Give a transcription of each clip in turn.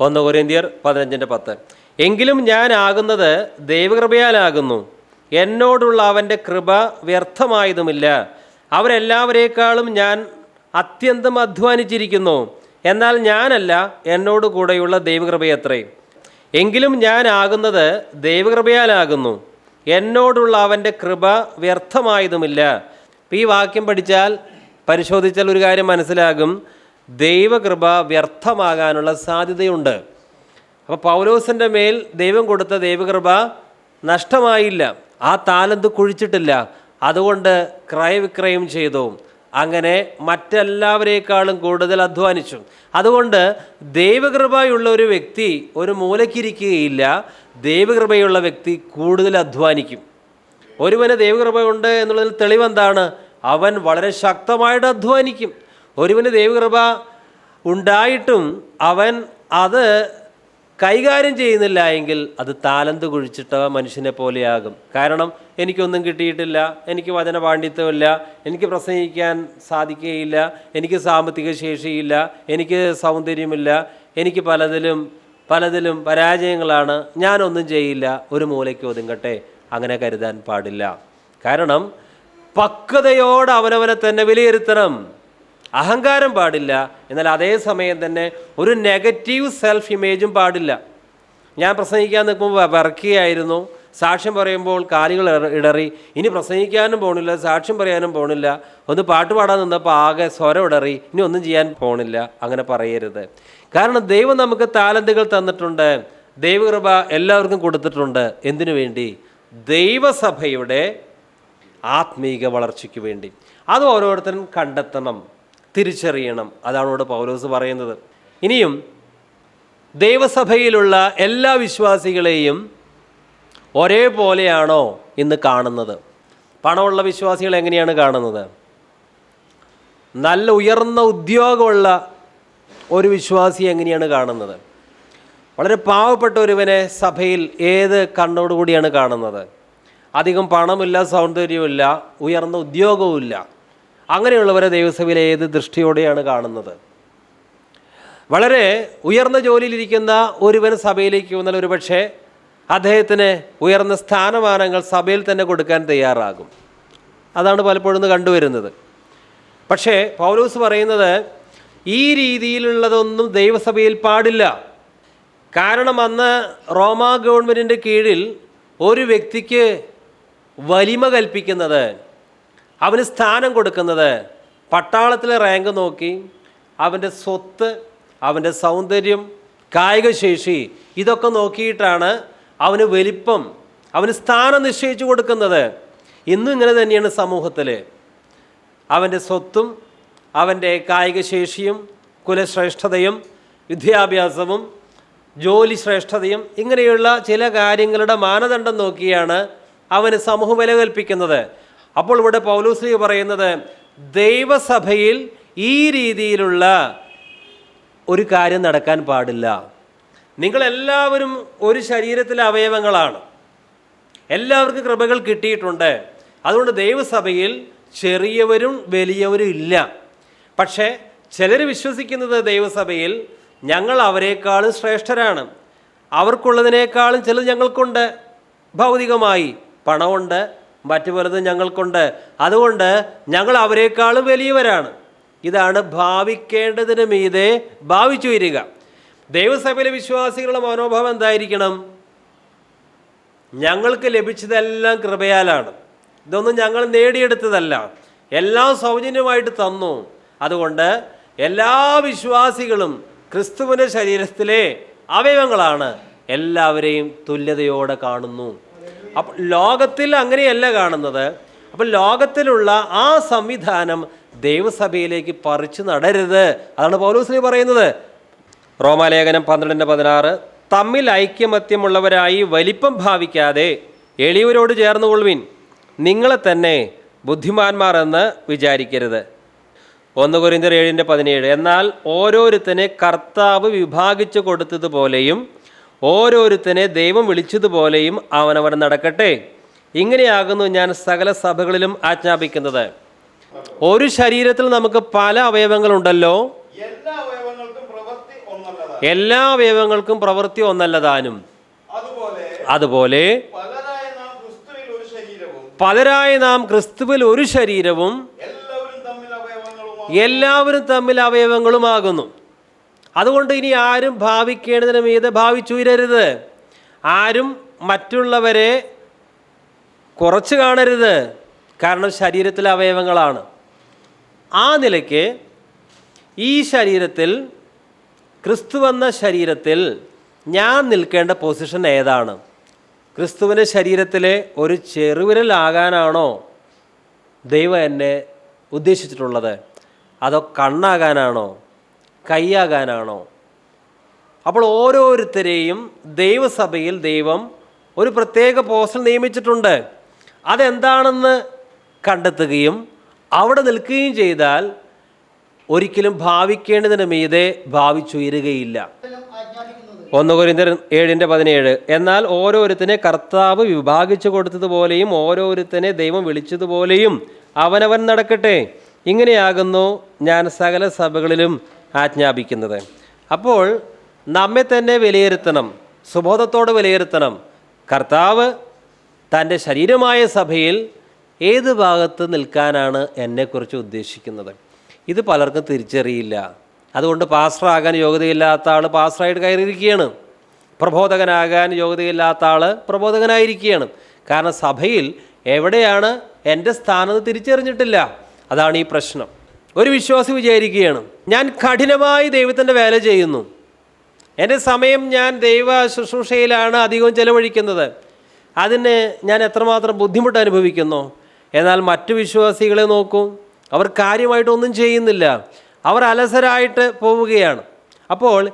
ഒന്ന് കൊരിന്തിയർ പതിനഞ്ചിന്റെ പത്ത്. എങ്കിലും ഞാൻ ആകുന്നത് ദൈവകൃപയാലാകുന്നു. എന്നോടുള്ള അവന്റെ കൃപ വ്യർത്ഥമായതുമില്ല. അവരെല്ലാവരേക്കാളും ഞാൻ അത്യന്തം അധ്വാനിച്ചിരിക്കുന്നു. എന്നാൽ ഞാനല്ല എന്നോട് കൂടെയുള്ള ദൈവകൃപയത്രേ. എങ്കിലും ഞാൻ ആകുന്നത് ദൈവകൃപയാലാകുന്നു. എന്നോടുള്ള അവന്റെ കൃപ വ്യർത്ഥമായതുമില്ല. ഈ വാക്യം പഠിച്ചാൽ പരിശോധിച്ചാൽ ഒരു കാര്യം മനസ്സിലാകും. ദൈവകൃപ വ്യർത്ഥമാകാനുള്ള സാധ്യതയുണ്ട്. അപ്പോൾ പൗലോസിന്റെ മേൽ ദൈവം കൊടുത്ത ദൈവകൃപ നഷ്ടമായില്ല. ആ താലന്ത് കുഴിച്ചിട്ടില്ല. അതുകൊണ്ട് ക്രയവിക്രയം ചെയ്തു. അങ്ങനെ മറ്റെല്ലാവരേക്കാളും കൂടുതൽ അധ്വാനിച്ചു. അതുകൊണ്ട് ദൈവകൃപയുള്ള ഒരു വ്യക്തി ഒരു മൂലക്കിരിക്കുകയില്ല ദൈവകൃപയുള്ള വ്യക്തി കൂടുതൽ അധ്വാനിക്കും. ഒരുവന് ദൈവകൃപയുണ്ട് എന്നുള്ളതിൽ തെളിവെന്താണ് അവൻ വളരെ ശക്തമായിട്ട് അധ്വാനിക്കും. ഒരുവന് ദൈവകൃപ ഉണ്ടായിട്ടും അവൻ അത് കൈകാര്യം ചെയ്യുന്നില്ല എങ്കിൽ അത് താലന്ത് കുഴിച്ചിട്ട മനുഷ്യനെ പോലെയാകും. കാരണം എനിക്കൊന്നും കിട്ടിയിട്ടില്ല എനിക്ക് വചന പാണ്ഡിത്യമില്ല എനിക്ക് പ്രസംഗിക്കാൻ സാധിക്കുകയില്ല എനിക്ക് സാമ്പത്തിക ശേഷിയില്ല എനിക്ക് സൗന്ദര്യമില്ല എനിക്ക് പലതിലും പലതിലും പരാജയങ്ങളാണ് ഞാനൊന്നും ചെയ്യില്ല ഒരു മൂലയ്ക്ക് ഒതുങ്ങട്ടെ അങ്ങനെ കരുതാൻ പാടില്ല. കാരണം പക്വതയോടെ അവനവനെ തന്നെ വിലയിരുത്തണം. അഹങ്കാരം പാടില്ല. എന്നാൽ അതേ സമയം തന്നെ ഒരു നെഗറ്റീവ് സെൽഫ് ഇമേജും പാടില്ല. ഞാൻ പ്രസംഗിക്കാൻ നിൽക്കുമ്പോൾ വിറക്കുകയായിരുന്നു സാക്ഷ്യം പറയുമ്പോൾ കാലുകൾ ഇടറി. ഇനി പ്രസംഗിക്കാനും പോണില്ല സാക്ഷ്യം പറയാനും പോണില്ല. ഒന്ന് പാട്ട് പാടാൻ നിന്നപ്പോൾ ആകെ സ്വരം ഇടറി. ഇനി ഒന്നും ചെയ്യാൻ പോണില്ല. അങ്ങനെ പറയരുത്. കാരണം ദൈവം നമുക്ക് താലന്തുകൾ തന്നിട്ടുണ്ട്. ദൈവകൃപ എല്ലാവർക്കും കൊടുത്തിട്ടുണ്ട്. എന്തിനു വേണ്ടി? ദൈവസഭയുടെ ആത്മീക വളർച്ചയ്ക്ക് വേണ്ടി. അത് ഓരോരുത്തരും കണ്ടെത്തണം തിരിച്ചറിയണം. അതാണ് ഇവിടെ പൗലോസ് പറയുന്നത്. ഇനിയും ദൈവസഭയിലുള്ള എല്ലാ വിശ്വാസികളെയും ഒരേപോലെയാണോ ഇന്ന് കാണുന്നത്? പണമുള്ള വിശ്വാസികൾ എങ്ങനെയാണ് കാണുന്നത്? നല്ല ഉയർന്ന ഉദ്യോഗമുള്ള ഒരു വിശ്വാസി എങ്ങനെയാണ് കാണുന്നത്? വളരെ പാവപ്പെട്ട ഒരുവനെ സഭയിൽ ഏത് കണ്ണോടുകൂടിയാണ് കാണുന്നത്? അധികം പണമില്ല സൗന്ദര്യമില്ല ഉയർന്ന ഉദ്യോഗവുമില്ല. അങ്ങനെയുള്ളവരെ ദൈവസഭയിൽ ഏത് ദൃഷ്ടിയോടെയാണ് കാണുന്നത്? വളരെ ഉയർന്ന ജോലിയിലിരിക്കുന്ന ഒരുവൻ സഭയിലേക്ക് വന്നാൽ ഒരുപക്ഷെ അദ്ദേഹത്തിന് ഉയർന്ന സ്ഥാനമാനങ്ങൾ സഭയിൽ തന്നെ കൊടുക്കാൻ തയ്യാറാകും. അതാണ് പലപ്പോഴും കണ്ടുവരുന്നത്. പക്ഷേ പൗലൂസ് പറയുന്നത് ഈ രീതിയിലുള്ളതൊന്നും ദൈവസഭയിൽ പാടില്ല. കാരണം അന്ന് റോമാ ഗവൺമെന്റിന്റെ കീഴിൽ ഒരു വ്യക്തിക്ക് വലിമ കൽപ്പിക്കുന്നത് അവന് സ്ഥാനം കൊടുക്കുന്നത് പട്ടാളത്തിലെ റാങ്ക് നോക്കി അവന്റെ സ്വത്ത് അവന്റെ സൗന്ദര്യം കായികശേഷി ഇതൊക്കെ നോക്കിയിട്ടാണ് അവന് വലിപ്പം അവന് സ്ഥാനം നിശ്ചയിച്ചു കൊടുക്കുന്നത്. ഇന്നും ഇങ്ങനെ തന്നെയാണ് സമൂഹത്തിൽ. അവന്റെ സ്വത്തും അവന്റെ കായികശേഷിയും കുലശ്രേഷ്ഠതയും വിദ്യാഭ്യാസവും ജോലി ശ്രേഷ്ഠതയും ഇങ്ങനെയുള്ള ചില കാര്യങ്ങളുടെ മാനദണ്ഡം നോക്കിയാണ് അവന് സമൂഹം വില കൽപ്പിക്കുന്നത് അപ്പോൾ ഇവിടെ പൗലൂസ്ലി പറയുന്നത് ദൈവസഭയിൽ ഈ രീതിയിലുള്ള ഒരു കാര്യം നടക്കാൻ പാടില്ല. നിങ്ങളെല്ലാവരും ഒരു ശരീരത്തിലെ അവയവങ്ങളാണ്. എല്ലാവർക്കും കൃപകൾ കിട്ടിയിട്ടുണ്ട്. അതുകൊണ്ട് ദൈവസഭയിൽ ചെറിയവരും വലിയവരും ഇല്ല. പക്ഷേ ചിലർ വിശ്വസിക്കുന്നത് ദൈവസഭയിൽ ഞങ്ങൾ അവരെക്കാളും ശ്രേഷ്ഠരാണ്. അവർക്കുള്ളതിനേക്കാളും ചിലത് ഞങ്ങൾക്കുണ്ട്. ഭൗതികമായി. പണമുണ്ട് മറ്റു പലതും ഞങ്ങൾക്കുണ്ട്. അതുകൊണ്ട് ഞങ്ങൾ അവരെക്കാളും വലിയവരാണ്. ഇതാണ് ഭാവിക്കേണ്ടതിന് മീതെ ഭാവിച്ചു വരിക. ദൈവസഭയിലെ വിശ്വാസികളുടെ മനോഭാവം എന്തായിരിക്കണം? ഞങ്ങൾക്ക് ലഭിച്ചതെല്ലാം കൃപയാലാണ്. ഇതൊന്നും ഞങ്ങൾ നേടിയെടുത്തതല്ല. എല്ലാം സൗജന്യമായിട്ട് തന്നു. അതുകൊണ്ട് എല്ലാ വിശ്വാസികളും ക്രിസ്തുവിന്റെ ശരീരത്തിലെ അവയവങ്ങളാണ്. എല്ലാവരെയും തുല്യതയോടെ കാണുന്നു. അപ്പോൾ ലോകത്തിൽ അങ്ങനെയല്ല കാണുന്നത്. അപ്പോൾ ലോകത്തിലുള്ള ആ സംവിധാനം ദൈവസഭയിലേക്ക് പറിച്ചു നടരുത്. അതാണ് പൗലോസ്ലി പറയുന്നത്. റോമാലേഖനം പന്ത്രണ്ടിന്റെ പതിനാറ് തമ്മിൽ ഐക്യമത്യമുള്ളവരായി വലിപ്പം ഭാവിക്കാതെ എളിയവരോട് ചേർന്നുകൊള്ളുവിൻ. നിങ്ങളെ തന്നെ ബുദ്ധിമാന്മാർ എന്ന് വിചാരിക്കരുത്. ഒന്ന് കുരിന്തർ ഏഴിന്റെ പതിനേഴ് എന്നാൽ ഓരോരുത്തനെ കർത്താവ് വിഭാഗിച്ചു കൊടുത്തതുപോലെയും ഓരോരുത്തനെ ദൈവം വിളിച്ചതുപോലെയും അവനവൻ നടക്കട്ടെ. ഇങ്ങനെയാകുന്നു ഞാൻ സകല സഭകളിലും ആജ്ഞാപിക്കുന്നത്. ഒരു ശരീരത്തിൽ നമുക്ക് പല അവയവങ്ങളുണ്ടല്ലോ. എല്ലാ അവയവങ്ങൾക്കും പ്രവൃത്തി ഒന്നല്ലതാനും. അതുപോലെ പലരായ നാം ക്രിസ്തുവിൽ ഒരു ശരീരവും എല്ലാവരും തമ്മിൽ അവയവങ്ങളുമാകുന്നു. അതുകൊണ്ട് ഇനി ആരും ഭാവിക്കേണ്ടതിന് മീതെ ഭാവിച്ചുയരരുത് ആരും മറ്റുള്ളവരെ കുറച്ച് കാണരുത്. കാരണം ശരീരത്തിലെ അവയവങ്ങളാണ്. ആ നിലയ്ക്ക് ഈ ശരീരത്തിൽ ക്രിസ്തു എന്ന ശരീരത്തിൽ ഞാൻ നിൽക്കേണ്ട പൊസിഷൻ ഏതാണ്? ക്രിസ്തുവിന്റെ ശരീരത്തിലെ ഒരു ചെറുവിരലാകാനാണോ ദൈവം എന്നെ ഉദ്ദേശിച്ചിട്ടുള്ളത്? അതോ കണ്ണാകാനാണോ? കൈയാകാനാണോ? അപ്പോൾ ഓരോരുത്തരെയും ദൈവസഭയിൽ ദൈവം ഒരു പ്രത്യേക പോസ്റ്റിൽ നിയമിച്ചിട്ടുണ്ട്. അതെന്താണെന്ന് കണ്ടെത്തുകയും അവിടെ നിൽക്കുകയും ചെയ്താൽ ഒരിക്കലും ഭാവിക്കേണ്ടതിന് മീതെ ഭാവിച്ചുയരുകയില്ല. ഒന്ന് കൊരിന്തർ ഏഴിന്റെ പതിനേഴ് എന്നാൽ ഓരോരുത്തനെ കർത്താവ് വിഭാഗിച്ചു കൊടുത്തതുപോലെയും ഓരോരുത്തനെ ദൈവം വിളിച്ചതുപോലെയും അവനവൻ നടക്കട്ടെ. ഇങ്ങനെയാകുന്നു ഞാൻ സകല സഭകളിലും ആജ്ഞാപിക്കുന്നത്. അപ്പോൾ നമ്മെ തന്നെ വിലയിരുത്തണം സുബോധത്തോട് വിലയിരുത്തണം. കർത്താവ് തന്റെ ശരീരമായ സഭയിൽ ഏത് ഭാഗത്ത് നിൽക്കാനാണ് എന്നെക്കുറിച്ച് ഉദ്ദേശിക്കുന്നത്? ഇത് പലർക്കും തിരിച്ചറിയില്ല. അതുകൊണ്ട് പാസ്റ്ററാകാൻ യോഗ്യതയില്ലാത്ത ആൾ പാസ്റ്ററായിട്ട് കയറിയിരിക്കുകയാണ്. പ്രബോധകനാകാൻ യോഗ്യതയില്ലാത്ത ആൾ പ്രബോധകനായിരിക്കുകയാണ്. കാരണം സഭയിൽ എവിടെയാണ് എന്റെ സ്ഥാനം തിരിച്ചറിഞ്ഞിട്ടില്ല. അതാണ് ഈ പ്രശ്നം. ഒരു വിശ്വാസി വിചാരിക്കുകയാണ്. ഞാൻ കഠിനമായി ദൈവത്തിന്റെ വേല ചെയ്യുന്നു. എന്റെ സമയം ഞാൻ ദൈവ ശുശ്രൂഷയിലാണ് അധികവും ചെലവഴിക്കുന്നത്. അതിന് ഞാൻ എത്രമാത്രം ബുദ്ധിമുട്ട് അനുഭവിക്കുന്നു. എന്നാൽ മറ്റു വിശ്വാസികളെ നോക്കൂ. അവർ കാര്യമായിട്ടൊന്നും ചെയ്യുന്നില്ല. അവർ അലസരായിട്ട് പോവുകയാണ്. അപ്പോൾ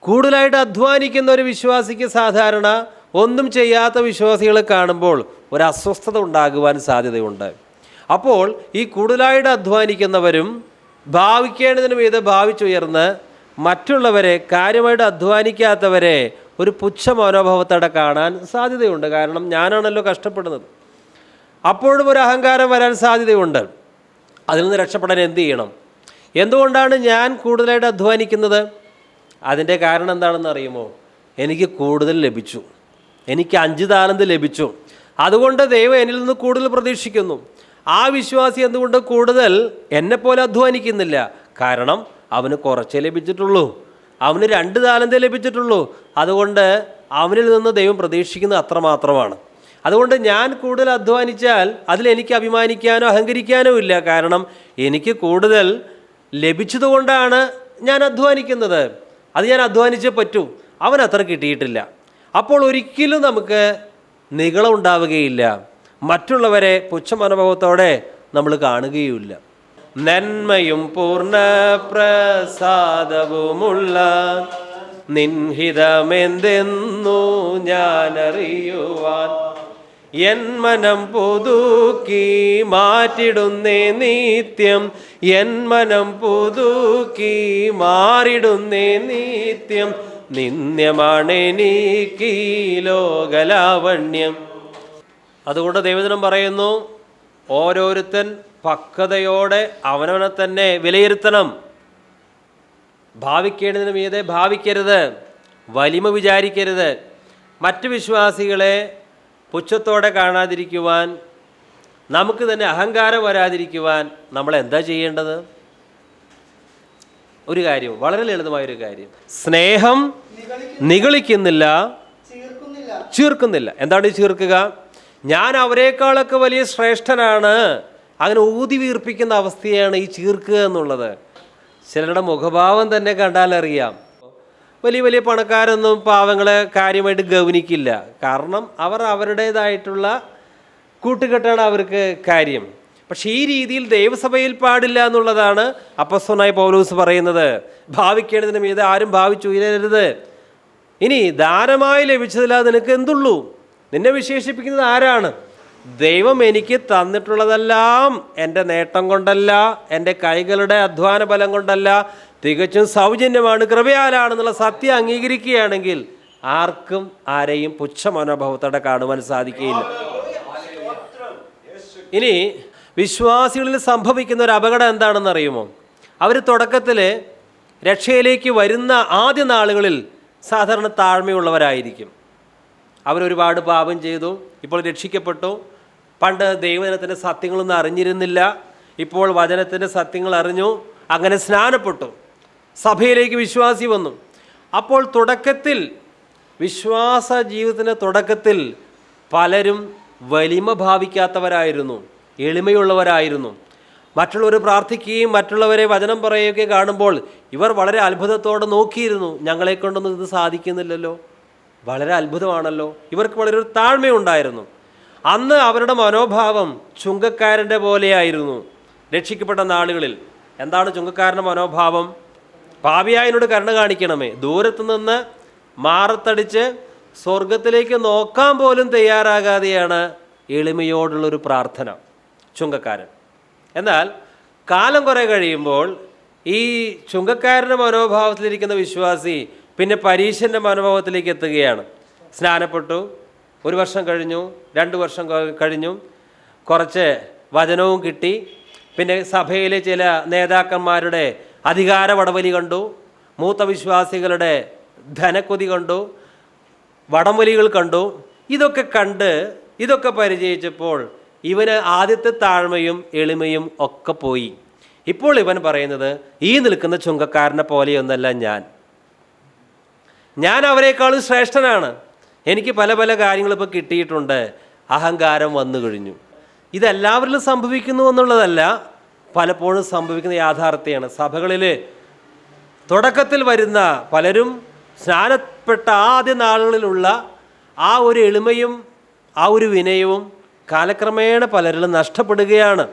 കൂടുതലായിട്ട് അധ്വാനിക്കുന്ന ഒരു വിശ്വാസിക്ക് സാധാരണ ഒന്നും ചെയ്യാത്ത വിശ്വാസികളെ കാണുമ്പോൾ ഒരു അസ്വസ്ഥത ഉണ്ടാകുവാൻ സാധ്യതയുണ്ട്. അപ്പോൾ ഈ കൂടുതലായിട്ട് അധ്വാനിക്കുന്നവരും ഭാവിക്കേണ്ടതിനും ഇത് ഭാവിച്ചുയർന്ന് മറ്റുള്ളവരെ കാര്യമായിട്ട് അധ്വാനിക്കാത്തവരെ ഒരു പുച്ഛ മനോഭാവത്തോടെ കാണാൻ സാധ്യതയുണ്ട്. കാരണം ഞാനാണല്ലോ കഷ്ടപ്പെടുന്നത്. അപ്പോഴും ഒരു അഹങ്കാരം വരാൻ സാധ്യതയുണ്ട്. അതിൽ നിന്ന് രക്ഷപ്പെടാൻ എന്ത് ചെയ്യണം? എന്തുകൊണ്ടാണ് ഞാൻ കൂടുതലായിട്ട് അധ്വാനിക്കുന്നത്? അതിന്റെ കാരണം എന്താണെന്ന് അറിയുമോ? എനിക്ക് കൂടുതൽ ലഭിച്ചു. എനിക്ക് അഞ്ച് താലന്ത് ലഭിച്ചു. അതുകൊണ്ട് ദൈവം എന്നിൽ നിന്ന് കൂടുതൽ പ്രതീക്ഷിക്കുന്നു. ആ വിശ്വാസി എന്തുകൊണ്ട് കൂടുതൽ എന്നെപ്പോലെ അധ്വാനിക്കുന്നില്ല? കാരണം അവന് കുറച്ചേ ലഭിച്ചിട്ടുള്ളൂ. അവന് രണ്ട് താലന്തേ ലഭിച്ചിട്ടുള്ളൂ. അതുകൊണ്ട് അവനിൽ നിന്ന് ദൈവം പ്രതീക്ഷിക്കുന്നത് അത്രമാത്രമാണ്. അതുകൊണ്ട് ഞാൻ കൂടുതൽ അധ്വാനിച്ചാൽ അതിൽ എനിക്ക് അഭിമാനിക്കാനോ അഹങ്കരിക്കാനോ ഇല്ല. കാരണം എനിക്ക് കൂടുതൽ ലഭിച്ചതുകൊണ്ടാണ് ഞാൻ അധ്വാനിക്കുന്നത്. അത് ഞാൻ അധ്വാനിച്ചേ പറ്റൂ. അവൻ അത്ര കിട്ടിയിട്ടില്ല. അപ്പോൾ ഒരിക്കലും നമുക്ക് നിഗളം ഉണ്ടാവുകയില്ല. മറ്റുള്ളവരെ പുച്ഛമനുഭവത്തോടെ നമ്മൾ കാണുകയുമില്ല. നന്മയും പൂർണ പ്രസാദവുമുള്ള നിൻഹിതമെന്തെന്നു ഞാൻ അറിയുവാൻ എൻ മനം പുതുക്കി മാറ്റിടുന്നേ നിത്യം എൻ മനം പുതുക്കി മാറിടുന്നേ നിത്യം നിന്ദ്യമാണെനിക്ക് ലോകലാവണ്യം. അതുകൊണ്ട് ദൈവജനം പറയുന്നു ഓരോരുത്തൻ പക്വതയോടെ അവനവനെ തന്നെ വിലയിരുത്തണം. ഭാവിക്കേണ്ടതിന് മീതെ ഭാവിക്കരുത് വലിമ വിചാരിക്കരുത്. മറ്റ് വിശ്വാസികളെ പുച്ഛത്തോടെ കാണാതിരിക്കുവാൻ നമുക്ക് തന്നെ അഹങ്കാരം വരാതിരിക്കുവാൻ നമ്മൾ എന്താ ചെയ്യേണ്ടത്? ഒരു കാര്യം വളരെ ലളിതമായൊരു കാര്യം. സ്നേഹം നിഗളിക്കുന്നില്ല ചീർക്കുന്നില്ല. എന്താണ് ചീർക്കുക? ഞാൻ അവരെക്കാളൊക്കെ വലിയ ശ്രേഷ്ഠനാണ്. അങ്ങനെ ഊതി വീർപ്പിക്കുന്ന അവസ്ഥയാണ് ഈ ചീർക്കുക എന്നുള്ളത്. ചിലരുടെ മുഖഭാവം തന്നെ കണ്ടാലറിയാം. വലിയ വലിയ പണക്കാരൊന്നും പാവങ്ങളെ കാര്യമായിട്ട് ഗൗനിക്കില്ല. കാരണം അവർ അവരുടേതായിട്ടുള്ള കൂട്ടുകെട്ടാണ് അവർക്ക് കാര്യം. പക്ഷേ ഈ രീതിയിൽ ദൈവസഭയിൽ പാടില്ല എന്നുള്ളതാണ് അപ്പസ്വനായ പൗലൂസ് പറയുന്നത്. ഭാവിക്കേണ്ടതിന് മീതെ ആരും ഭാവിച്ചു ഇരരുത് ഇനി ദാനമായി ലഭിച്ചതില്ല നിനക്ക് എന്തുള്ളൂ? നിന്നെ വിശേഷിപ്പിക്കുന്നത് ആരാണ്? ദൈവം എനിക്ക് തന്നിട്ടുള്ളതെല്ലാം എന്റെ നേട്ടം കൊണ്ടല്ല എന്റെ കൈകളുടെ അധ്വാന ബലം കൊണ്ടല്ല തികച്ചും സൗജന്യമാണ് കൃപയാലാണെന്നുള്ള സത്യം അംഗീകരിക്കുകയാണെങ്കിൽ ആർക്കും ആരെയും പുച്ഛ മനോഭാവത്തോടെ കാണുവാൻ സാധിക്കുകയില്ല. ഇനി വിശ്വാസികളിൽ സംഭവിക്കുന്ന ഒരു അപകടം എന്താണെന്ന് അറിയുമോ? അവർ തുടക്കത്തിൽ രക്ഷയിലേക്ക് വരുന്ന ആദ്യ നാളുകളിൽ സാധാരണ താഴ്മയുള്ളവരായിരിക്കും. അവരൊരുപാട് പാപം ചെയ്തു ഇപ്പോൾ രക്ഷിക്കപ്പെട്ടു. പണ്ട് ദൈവജനത്തിന്റെ സത്യങ്ങളൊന്നും അറിഞ്ഞിരുന്നില്ല. ഇപ്പോൾ വചനത്തിന്റെ സത്യങ്ങൾ അറിഞ്ഞു. അങ്ങനെ സ്നാനപ്പെട്ടു. സഭയിലേക്ക് വിശ്വാസി വന്നു. അപ്പോൾ തുടക്കത്തിൽ വിശ്വാസ ജീവിതത്തിന്റെ തുടക്കത്തിൽ പലരും വലിമ ഭാവിക്കാത്തവരായിരുന്നു. എളിമയുള്ളവരായിരുന്നു. മറ്റുള്ളവർ പ്രാർത്ഥിക്കുകയും മറ്റുള്ളവരെ വചനം പറയുകയൊക്കെ കാണുമ്പോൾ ഇവർ വളരെ അത്ഭുതത്തോടെ നോക്കിയിരുന്നു. ഞങ്ങളെ കൊണ്ടൊന്നും ഇത് സാധിക്കുന്നില്ലല്ലോ. വളരെ അത്ഭുതമാണല്ലോ. ഇവർക്ക് വളരെ ഒരു താഴ്മയുണ്ടായിരുന്നു. അന്ന് അവരുടെ മനോഭാവം ചുങ്കക്കാരന്റെ പോലെയായിരുന്നു രക്ഷിക്കപ്പെട്ട നാളുകളിൽ. എന്താണ് ചുങ്കക്കാരന്റെ മനോഭാവം? പാപിയായനോട് കരുണ കാണിക്കണമേ. ദൂരത്ത് നിന്ന് മാറത്തടിച്ച് സ്വർഗത്തിലേക്ക് നോക്കാൻ പോലും തയ്യാറാകാതെയാണ് എളിമയോടുള്ളൊരു പ്രാർത്ഥന ചുങ്കക്കാരൻ. എന്നാൽ കാലം കുറേ കഴിയുമ്പോൾ ഈ ചുങ്കക്കാരന്റെ മനോഭാവത്തിലിരിക്കുന്ന വിശ്വാസി പിന്നെ പരീക്ഷന്റെ മനോഭാവത്തിലേക്ക് എത്തുകയാണ്. സ്നാനപ്പെട്ടു. ഒരു വർഷം കഴിഞ്ഞു. രണ്ട് വർഷം കഴിഞ്ഞു. കുറച്ച് വചനവും കിട്ടി. പിന്നെ സഭയിലെ ചില നേതാക്കന്മാരുടെ അധികാര വടവലി കണ്ടു. മൂത്ത വിശ്വാസികളുടെ ധനക്കൊതി കണ്ടു. വടംവലികൾ കണ്ടു. ഇതൊക്കെ കണ്ട് ഇതൊക്കെ പരിചയിച്ചപ്പോൾ ഇവന് ആദ്യത്തെ താഴ്മയും എളിമയും ഒക്കെ പോയി. ഇപ്പോൾ ഇവൻ പറയുന്നത് ഈ നിൽക്കുന്ന ചുങ്കക്കാരനെ പോലെയൊന്നല്ല ഞാൻ. ഞാൻ അവരെക്കാളും ശ്രേഷ്ഠനാണ്. എനിക്ക് പല പല കാര്യങ്ങളിപ്പോൾ കിട്ടിയിട്ടുണ്ട്. അഹങ്കാരം വന്നു കഴിഞ്ഞു. ഇതെല്ലാവരിലും സംഭവിക്കുന്നു എന്നുള്ളതല്ല പലപ്പോഴും സംഭവിക്കുന്ന യാഥാർത്ഥ്യമാണ്. സഭകളിൽ തുടക്കത്തിൽ വരുന്ന പലരും സ്നാനപ്പെട്ട ആദ്യ നാളുകളിലുള്ള ആ ഒരു എളിമയും ആ ഒരു വിനയവും കാലക്രമേണ പലരിലും നഷ്ടപ്പെടുകയാണ്.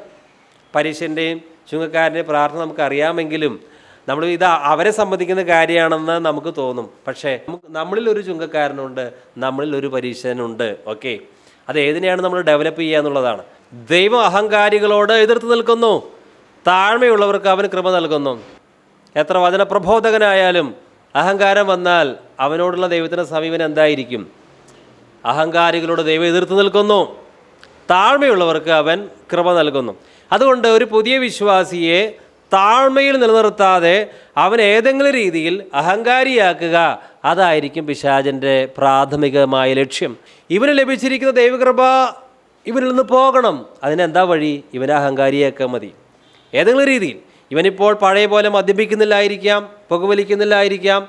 പരീക്ഷന്റെയും ചുങ്കക്കാരന്റെയും പ്രാർത്ഥന നമുക്ക് അറിയാമെങ്കിലും നമ്മൾ ഇത് അവരെ സംബന്ധിക്കുന്ന കാര്യമാണെന്ന് നമുക്ക് തോന്നും. പക്ഷേ നമ്മളിൽ ഒരു ചുങ്കക്കാരനുണ്ട് നമ്മളിൽ ഒരു പരീക്ഷനുണ്ട് ഓക്കെ അത് ഏതിനെയാണ് നമ്മൾ ഡെവലപ്പ് ചെയ്യുക എന്നുള്ളതാണ്. ദൈവം അഹങ്കാരികളോട് എതിർത്ത് നിൽക്കുന്നു. താഴ്മയുള്ളവർക്ക് അവന് കൃപ നൽകുന്നു. എത്ര വചന പ്രബോധകനായാലും അഹങ്കാരം വന്നാൽ അവനോടുള്ള ദൈവത്തിന്റെ സമീപനം എന്തായിരിക്കും? അഹങ്കാരികളോട് ദൈവം എതിർത്ത് നിൽക്കുന്നു. താഴ്മയുള്ളവർക്ക് അവൻ കൃപ നൽകുന്നു. അതുകൊണ്ട് ഒരു പുതിയ വിശ്വാസിയെ താഴ്മയിൽ നിലനിർത്താതെ അവൻ ഏതെങ്കിലും രീതിയിൽ അഹങ്കാരിയാക്കുക. അതായിരിക്കും പിശാചന്റെ പ്രാഥമികമായ ലക്ഷ്യം. ഇവന് ലഭിച്ചിരിക്കുന്ന ദൈവകൃപ ഇവനിൽ നിന്ന് പോകണം. അതിനെന്താ വഴി? ഇവനെ അഹങ്കാരിയാക്കാൻ മതി. ഏതെങ്കിലും രീതിയിൽ. ഇവനിപ്പോൾ പഴയ പോലെ മദ്യപിക്കുന്നില്ലായിരിക്കാം പുകവലിക്കുന്നില്ലായിരിക്കാം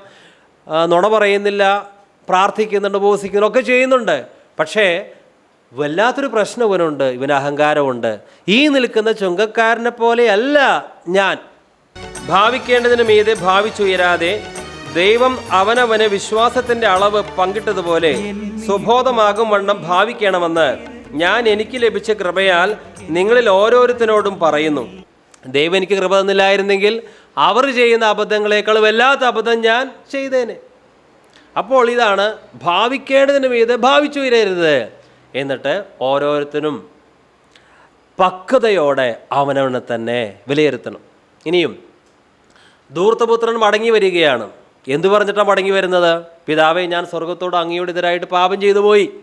നുണ പറയുന്നില്ല പ്രാർത്ഥിക്കുന്നുണ്ട് ഉപവസിക്കുന്നുണ്ട് ഒക്കെ ചെയ്യുന്നുണ്ട്. പക്ഷേ വല്ലാത്തൊരു പ്രശ്നം ഇവനുണ്ട് ഇവന് അഹങ്കാരമുണ്ട്. ഈ നിൽക്കുന്ന ചുങ്കക്കാരനെ പോലെയല്ല ഞാൻ. ഭാവിക്കേണ്ടതിന് മീതെ ഭാവിച്ചുയരാതെ ദൈവം അവനവന് വിശ്വാസത്തിന്റെ അളവ് പങ്കിട്ടതുപോലെ സുബോധമാകും വണ്ണം ഭാവിക്കണമെന്ന് ഞാൻ എനിക്ക് ലഭിച്ച കൃപയാൽ നിങ്ങളിൽ ഓരോരുത്തരോടും പറയുന്നു. ദൈവം എനിക്ക് കൃപ തന്നില്ലായിരുന്നെങ്കിൽ അവർ ചെയ്യുന്ന അബദ്ധങ്ങളെക്കാൾ വല്ലാത്ത അബദ്ധം ഞാൻ ചെയ്തേനെ. അപ്പോൾ ഇതാണ് ഭാവിക്കേണ്ടതിന് മീതെ ഭാവിച്ചുയരരുത്. എന്നിട്ട് ഓരോരുത്തരും പക്വതയോടെ അവനവനെ തന്നെ വിലയിരുത്തണം. ഇനിയും ധൂർത്തപുത്രൻ മടങ്ങി വരികയാണ്. എന്തു പറഞ്ഞിട്ടാണ് മടങ്ങി വരുന്നത്? പിതാവെ ഞാൻ സ്വർഗത്തോട് അങ്ങയോട് എതിരായിട്ട് പാപം ചെയ്തു പോയി.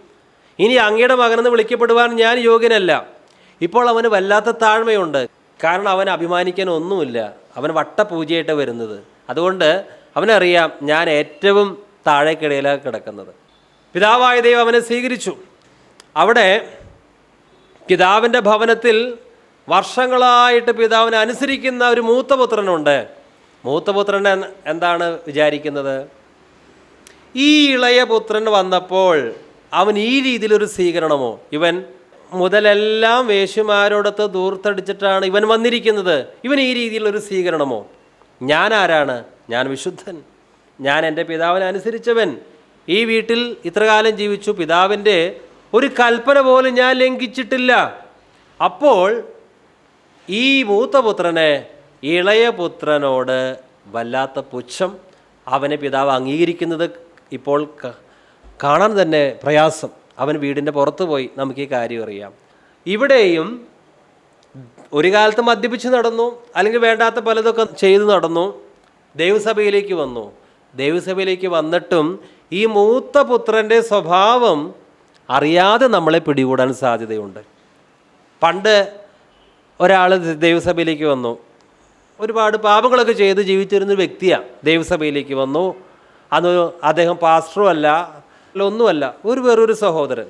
ഇനി അങ്ങയുടെ മകനെന്ന് വിളിക്കപ്പെടുവാൻ ഞാൻ യോഗ്യനല്ല. ഇപ്പോൾ അവന് വല്ലാത്ത താഴ്മയുണ്ട്. കാരണം അവൻ അഭിമാനിക്കാൻ ഒന്നുമില്ല. അവൻ വട്ടപൂജയായിട്ട് വരുന്നത്. അതുകൊണ്ട് അവനറിയാം ഞാൻ ഏറ്റവും താഴേക്കിടയിലാണ് കിടക്കുന്നത്. പിതാവായ ദൈവം അവനെ സ്വീകരിച്ചു. അവിടെ പിതാവിന്റെ ഭവനത്തിൽ വർഷങ്ങളായിട്ട് പിതാവിനെ അനുസരിക്കുന്ന ഒരു മൂത്തപുത്രനുണ്ട്. മൂത്തപുത്രൻ എന്താണ് വിചാരിക്കുന്നത്? ഈ ഇളയ പുത്രൻ വന്നപ്പോൾ അവൻ ഈ രീതിയിലൊരു സ്വീകരണമോ? ഇവൻ മുതലെല്ലാം വേശുമാരോടൊത്ത് ദൂർത്തടിച്ചിട്ടാണ് ഇവൻ വന്നിരിക്കുന്നത്. ഇവൻ ഈ രീതിയിലൊരു സ്വീകരണമോ? ഞാൻ ആരാണ്? ഞാൻ വിശുദ്ധൻ. ഞാൻ എന്റെ പിതാവിനെ അനുസരിച്ചവൻ. ഈ വീട്ടിൽ ഇത്രകാലം ജീവിച്ചു. പിതാവിന്റെ ഒരു കൽപ്പന പോലും ഞാൻ ലംഘിച്ചിട്ടില്ല. അപ്പോൾ ഈ മൂത്തപുത്രനെ ഇളയ പുത്രനോട് വല്ലാത്ത പുച്ഛം അവനെ പിതാവ് അംഗീകരിക്കുന്നത് ഇപ്പോൾ കാണാൻ തന്നെ പ്രയാസം. അവൻ വീടിന്റെ പുറത്ത് പോയി. നമുക്ക് ഈ കാര്യം അറിയാം. ഇവിടെയും ഒരു കാലത്ത് മദ്യപിച്ച് നടന്നു അല്ലെങ്കിൽ വേണ്ടാത്ത പലതൊക്കെ ചെയ്തു നടന്നു ദേവസഭയിലേക്ക് വന്നു. ദേവസഭയിലേക്ക് വന്നിട്ടും ഈ മൂത്ത പുത്രന്റെ സ്വഭാവം അറിയാതെ നമ്മളെ പിടികൂടാൻ സാധ്യതയുണ്ട്. പണ്ട് ഒരാൾ ദൈവസഭയിലേക്ക് വന്നു. ഒരുപാട് പാപങ്ങളൊക്കെ ചെയ്ത് ജീവിച്ചിരുന്ന വ്യക്തിയാണ് ദൈവസഭയിലേക്ക് വന്നു. അന്ന് അദ്ദേഹം പാസ്റ്ററും അല്ല ഒന്നുമല്ല ഒരു വേറൊരു സഹോദരൻ.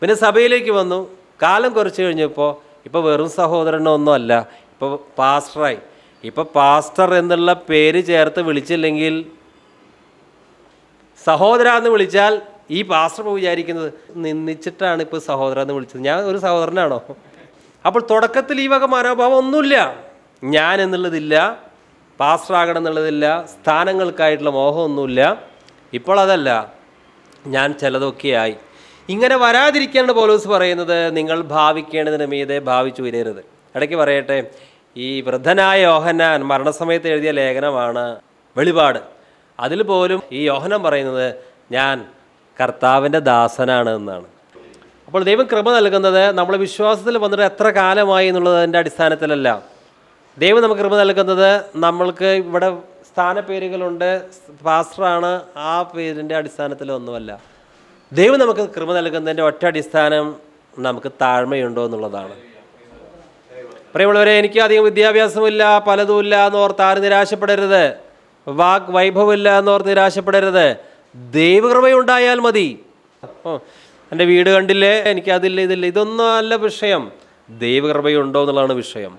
പിന്നെ സഭയിലേക്ക് വന്നു. കാലം കുറച്ച് കഴിഞ്ഞപ്പോൾ ഇപ്പോൾ വെറും സഹോദരനൊന്നുമല്ല ഇപ്പോൾ പാസ്റ്ററായി ഇപ്പോൾ പാസ്റ്റർ എന്നുള്ള പേര് ചേർത്ത് വിളിച്ചില്ലെങ്കിൽ സഹോദര എന്ന് വിളിച്ചാൽ ഈ പാസ്റ്റർ വിചാരിക്കുന്നത് നിന്നിച്ചിട്ടാണ് ഇപ്പോൾ സഹോദരൻ എന്ന് വിളിച്ചത്. ഞാൻ ഒരു സഹോദരനാണോ? അപ്പോൾ തുടക്കത്തിൽ ഈ വക മനോഭാവം ഒന്നുമില്ല. ഞാൻ എന്നുള്ളതില്ല പാസ്റ്റർ ആകണം എന്നുള്ളതില്ല സ്ഥാനങ്ങൾക്കായിട്ടുള്ള മോഹമൊന്നുമില്ല ഇപ്പോൾ അതല്ല ഞാൻ ചിലതൊക്കെയായി. ഇങ്ങനെ വരാതിരിക്കാണ് പോലീസ് പറയുന്നത് നിങ്ങൾ ഭാവിക്കേണ്ടതിന് മീതെ ഭാവിച്ചു വരരുത് ഇടയ്ക്ക് പറയട്ടെ ഈ വൃദ്ധനായ യോഹന്നാൻ മരണസമയത്ത് എഴുതിയ ലേഖനമാണ് വെളിപാട്. അതിൽ പോലും ഈ യോഹനം പറയുന്നത് ഞാൻ കർത്താവിന്റെ ദാസനാണ് എന്നാണ്. അപ്പോൾ ദൈവം കൃപ നൽകുന്നത് നമ്മൾ വിശ്വാസത്തിൽ വന്നിട്ട് എത്ര കാലമായി എന്നുള്ളതിന്റെ അടിസ്ഥാനത്തിലല്ല. ദൈവം നമുക്ക് കൃപ നൽകുന്നത് നമ്മൾക്ക് ഇവിടെ സ്ഥാനപ്പേരുകളുണ്ട് പാസ്റ്ററാണ് ആ പേരിന്റെ അടിസ്ഥാനത്തിലൊന്നുമല്ല ദൈവം നമുക്ക് കൃപ നൽകുന്നതിന്റെ ഒറ്റ അടിസ്ഥാനം നമുക്ക് താഴ്മയുണ്ടോ എന്നുള്ളതാണ്. പ്രിയമുള്ളവരെ എനിക്ക് അധികം വിദ്യാഭ്യാസമില്ല പലതുമില്ല എന്ന് ഓർത്ത് ആരും നിരാശപ്പെടരുത്. വാക് വൈഭവമില്ല എന്നോർത്ത് നിരാശപ്പെടരുത്. ദൈവകൃപയുണ്ടായാൽ മതി. ഓ എന്റെ വീട് കണ്ടില്ലേ? എനിക്ക് അതില്ല ഇതില്ല ഇതൊന്നും അല്ല വിഷയം. ദൈവകൃപയുണ്ടോ എന്നുള്ളതാണ് വിഷയം.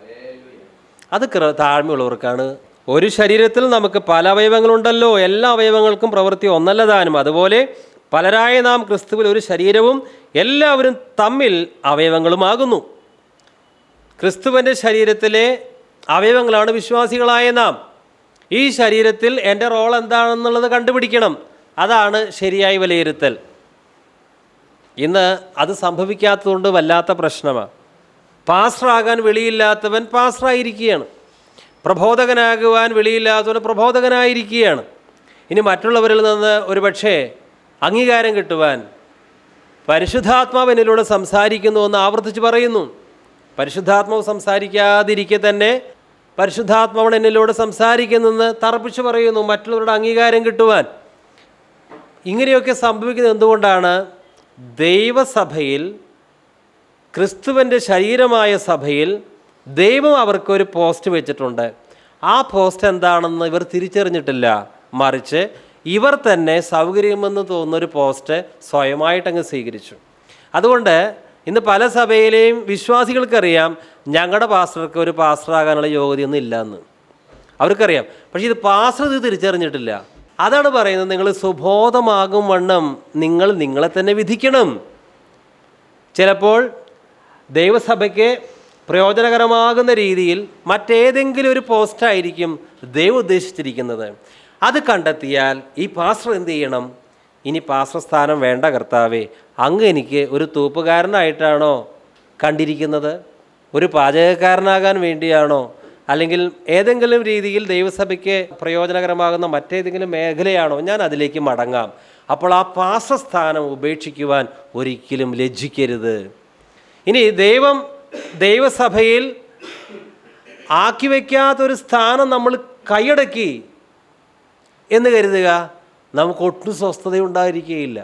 അത് താഴ്മയുള്ളവർക്കാണ്. ഒരു ശരീരത്തിൽ നമുക്ക് പല അവയവങ്ങളുണ്ടല്ലോ. എല്ലാ അവയവങ്ങൾക്കും പ്രവൃത്തി ഒന്നല്ല താനും അതുപോലെ പലരായ നാം ക്രിസ്തുവിൽ ഒരു ശരീരവും എല്ലാവരും തമ്മിൽ അവയവങ്ങളുമാകുന്നു. ക്രിസ്തുവിന്റെ ശരീരത്തിലെ അവയവങ്ങളാണ് വിശ്വാസികളായ നാം. ഈ ശരീരത്തിൽ എന്റെ റോൾ എന്താണെന്നുള്ളത് കണ്ടുപിടിക്കണം. അതാണ് ശരിയായി വിലയിരുത്തൽ. ഇന്ന് അത് സംഭവിക്കാത്തതുകൊണ്ട് വല്ലാത്ത പ്രശ്നമാണ് പാസ്റ്ററാകാൻ വെളിയില്ലാത്തവൻ പാസ്റ്ററായിരിക്കുകയാണ് പ്രബോധകനാകുവാൻ വെളിയില്ലാത്തവൻ പ്രബോധകനായിരിക്കുകയാണ്. ഇനി മറ്റുള്ളവരിൽ നിന്ന് ഒരുപക്ഷേ അംഗീകാരം കിട്ടുവാൻ പരിശുദ്ധാത്മാവ് എന്നിലൂടെ സംസാരിക്കുന്നു എന്ന് ആവർത്തിച്ച് പറയുന്നു. പരിശുദ്ധാത്മാവ് സംസാരിക്കാതിരിക്കെ തന്നെ പരിശുദ്ധാത്മാവൻ എന്നിലൂടെ സംസാരിക്കുന്നെന്ന് തറപ്പിച്ച് പറയുന്നു മറ്റുള്ളവരുടെ അംഗീകാരം കിട്ടുവാൻ. ഇങ്ങനെയൊക്കെ സംഭവിക്കുന്നത് എന്തുകൊണ്ടാണ്? ദൈവസഭയിൽ ക്രിസ്തുവിന്റെ ശരീരമായ സഭയിൽ ദൈവം അവർക്കൊരു പോസ്റ്റ് വെച്ചിട്ടുണ്ട്. ആ പോസ്റ്റ് എന്താണെന്ന് ഇവർ തിരിച്ചറിഞ്ഞിട്ടില്ല. മറിച്ച് ഇവർ തന്നെ സൗകര്യമെന്ന് തോന്നുന്നൊരു പോസ്റ്റ് സ്വയമായിട്ടങ്ങ് സ്വീകരിച്ചു. അതുകൊണ്ട് ഇന്ന് പല സഭയിലെയും വിശ്വാസികൾക്കറിയാം ഞങ്ങളുടെ പാസ്റ്റർക്ക് ഒരു പാസ്റ്ററാകാനുള്ള യോഗ്യതയൊന്നും ഇല്ലയെന്ന് അവർക്കറിയാം. പക്ഷേ ഇത് പാസ്റ്റർ ഇത് തിരിച്ചറിഞ്ഞിട്ടില്ല. അതാണ് പറയുന്നത് നിങ്ങൾ സുബോധമാകും വണ്ണം നിങ്ങൾ നിങ്ങളെ തന്നെ വിധിക്കണം. ചിലപ്പോൾ ദൈവസഭയ്ക്ക് പ്രയോജനകരമാകുന്ന രീതിയിൽ മറ്റേതെങ്കിലും ഒരു പോസ്റ്റായിരിക്കും ദൈവം ഉദ്ദേശിച്ചിരിക്കുന്നത്. അത് കണ്ടെത്തിയാൽ ഈ പാസ്റ്റർ എന്ത് ചെയ്യണം? ഇനി പാസ്റ്റർ സ്ഥാനം വേണ്ട കർത്താവേ അങ്ങ് എനിക്ക് ഒരു തൂപ്പുകാരനായിട്ടാണോ കണ്ടിരിക്കുന്നത്? ഒരു പാചകക്കാരനാകാൻ വേണ്ടിയാണോ? അല്ലെങ്കിൽ ഏതെങ്കിലും രീതിയിൽ ദൈവസഭയ്ക്ക് പ്രയോജനകരമാകുന്ന മറ്റേതെങ്കിലും മേഖലയാണോ ഞാൻ അതിലേക്ക് മടങ്ങാം. അപ്പോൾ ആ പാസസ്ഥാനം സ്ഥാനം ഉപേക്ഷിക്കുവാൻ ഒരിക്കലും ലജ്ജിക്കരുത്. ഇനി ദൈവം ദൈവസഭയിൽ ആക്കി വയ്ക്കാത്തൊരു സ്ഥാനം നമ്മൾ കൈയടക്കി എന്ന് കരുതുക നമുക്ക് ഒട്ടും സ്വസ്ഥത ഉണ്ടായിരിക്കുകയില്ല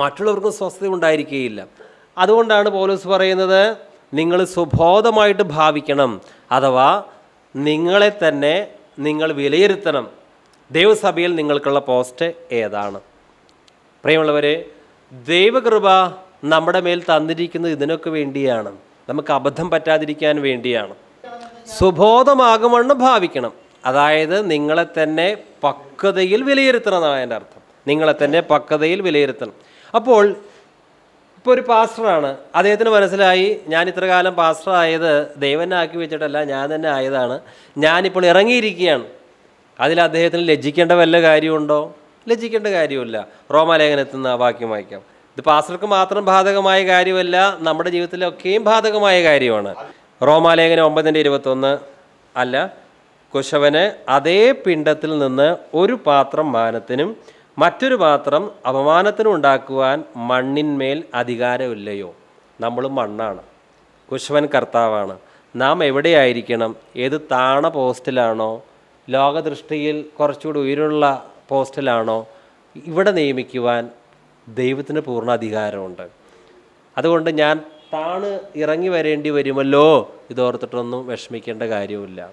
മറ്റുള്ളവർക്കും സ്വസ്ഥത ഉണ്ടായിരിക്കുകയില്ല അതുകൊണ്ടാണ് പോലീസ് പറയുന്നത് നിങ്ങൾ സുബോധമായിട്ട് ഭാവിക്കണം. അഥവാ നിങ്ങളെ തന്നെ നിങ്ങൾ വിലയിരുത്തണം. ദൈവസഭയിൽ നിങ്ങൾക്കുള്ള പോസ്റ്റ് ഏതാണ്? പ്രിയമുള്ളവരെ ദൈവകൃപ നമ്മുടെ മേൽ തന്നിരിക്കുന്നത് ഇതിനൊക്കെ വേണ്ടിയാണ്. നമുക്ക് അബദ്ധം പറ്റാതിരിക്കാൻ വേണ്ടിയാണ്. സുബോധമാകുമെന്ന് ഭാവിക്കണം. അതായത് നിങ്ങളെ തന്നെ പക്വതയിൽ വിലയിരുത്തണം എന്നാണ് എന്റെ അർത്ഥം. നിങ്ങളെ തന്നെ പക്വതയിൽ വിലയിരുത്തണം. അപ്പോൾ ഇപ്പോൾ ഒരു പാസ്റ്ററാണ്. അദ്ദേഹത്തിന് മനസ്സിലായി ഞാൻ ഇത്ര കാലം പാസ്റ്റർ ആയത് ദൈവനെ ആക്കി വെച്ചിട്ടല്ല ഞാൻ തന്നെ ആയതാണ്. ഞാനിപ്പോൾ ഇറങ്ങിയിരിക്കുകയാണ്. അതിൽ അദ്ദേഹത്തിന് ലജ്ജിക്കേണ്ട വല്ല കാര്യമുണ്ടോ? ലജ്ജിക്കേണ്ട കാര്യമില്ല. റോമാലേഖനത്തിൽ നിന്ന് വാക്യം വായിക്കാം. ഇത് പാസ്റ്റർക്ക് മാത്രം ബാധകമായ കാര്യമല്ല നമ്മുടെ ജീവിതത്തിലൊക്കെയും ബാധകമായ കാര്യമാണ്. റോമാലേഖനം ഒമ്പതിന്റെ ഇരുപത്തൊന്ന്. അല്ല കുശവന് അതേ പിണ്ടത്തിൽ നിന്ന് ഒരു പാത്രം മാനത്തിനും മറ്റൊരു പാത്രം അപമാനത്തിനുണ്ടാക്കുവാൻ മണ്ണിന്മേൽ അധികാരമില്ലയോ? നമ്മൾ മണ്ണാണ്. കുശവൻ കർത്താവാണ്. നാം എവിടെയായിരിക്കണം? ഏത് താണ പോസ്റ്റിലാണോ? ലോകദൃഷ്ടിയിൽ കുറച്ചുകൂടി ഉയരുള്ള പോസ്റ്റിലാണോ? ഇവിടെ നിയമിക്കുവാൻ ദൈവത്തിന് പൂർണ അധികാരമുണ്ട്. അതുകൊണ്ട് ഞാൻ താണ് ഇറങ്ങി വരേണ്ടി വരുമല്ലോ? ഇതോർത്തിട്ടൊന്നും വിഷമിക്കേണ്ട കാര്യമില്ല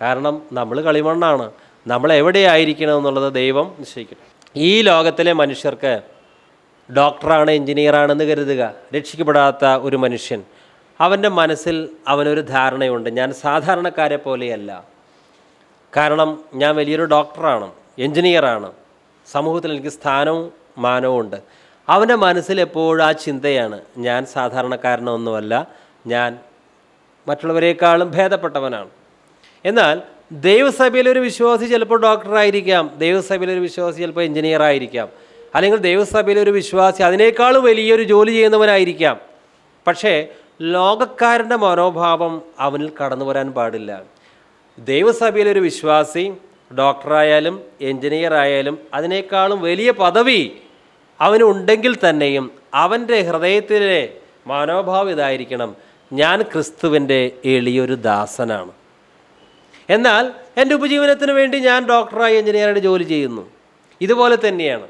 കാരണം നമ്മൾ കളിമണ്ണാണ്. നമ്മൾ എവിടെയായിരിക്കണം എന്നുള്ളത് ദൈവം നിശ്ചയിക്കട്ടെ. ഈ ലോകത്തിലെ മനുഷ്യർക്ക് ഡോക്ടറാണ് എഞ്ചിനീയറാണെന്ന് കരുതുക. രക്ഷിക്കപ്പെടാത്ത ഒരു മനുഷ്യൻ അവന്റെ മനസ്സിൽ അവനൊരു ധാരണയുണ്ട്. ഞാൻ സാധാരണക്കാരെ പോലെയല്ല. കാരണം ഞാൻ വലിയൊരു ഡോക്ടറാണ് എഞ്ചിനീയറാണ് സമൂഹത്തിൽ എനിക്ക് സ്ഥാനവും മാനവും ഉണ്ട്. അവന്റെ മനസ്സിൽ എപ്പോഴും ആ ചിന്തയാണ് ഞാൻ സാധാരണക്കാരനൊന്നുമല്ല ഞാൻ മറ്റുള്ളവരെക്കാളും ഭേദപ്പെട്ടവനാണ്. എന്നാൽ ദൈവസഭയിലെ ഒരു വിശ്വാസി ചിലപ്പോൾ ഡോക്ടറായിരിക്കാം ദൈവസഭയിലെ ഒരു വിശ്വാസി ചിലപ്പോൾ എഞ്ചിനീയർ ആയിരിക്കാം അല്ലെങ്കിൽ ദൈവസഭയിലെ ഒരു വിശ്വാസി അതിനേക്കാൾ വലിയൊരു ജോലി ചെയ്യുന്നവനായിരിക്കാം. പക്ഷേ ലോകക്കാരന്റെ മനോഭാവം അവനിൽ കടന്നു വരാൻ പാടില്ല. ദൈവസഭയിലെ ഒരു വിശ്വാസി ഡോക്ടറായാലും എഞ്ചിനീയർ ആയാലും അതിനേക്കാളും വലിയ പദവി അവനുണ്ടെങ്കിൽ തന്നെയും അവന്റെ ഹൃദയത്തിലെ മനോഭാവം ഇതായിരിക്കണം. ഞാൻ ക്രിസ്തുവിന്റെ എളിയൊരു ദാസനാണ്. എന്നാൽ എന്റെ ഉപജീവനത്തിന് വേണ്ടി ഞാൻ ഡോക്ടറായി എഞ്ചിനീയറായിട്ട് ജോലി ചെയ്യുന്നു. ഇതുപോലെ തന്നെയാണ്.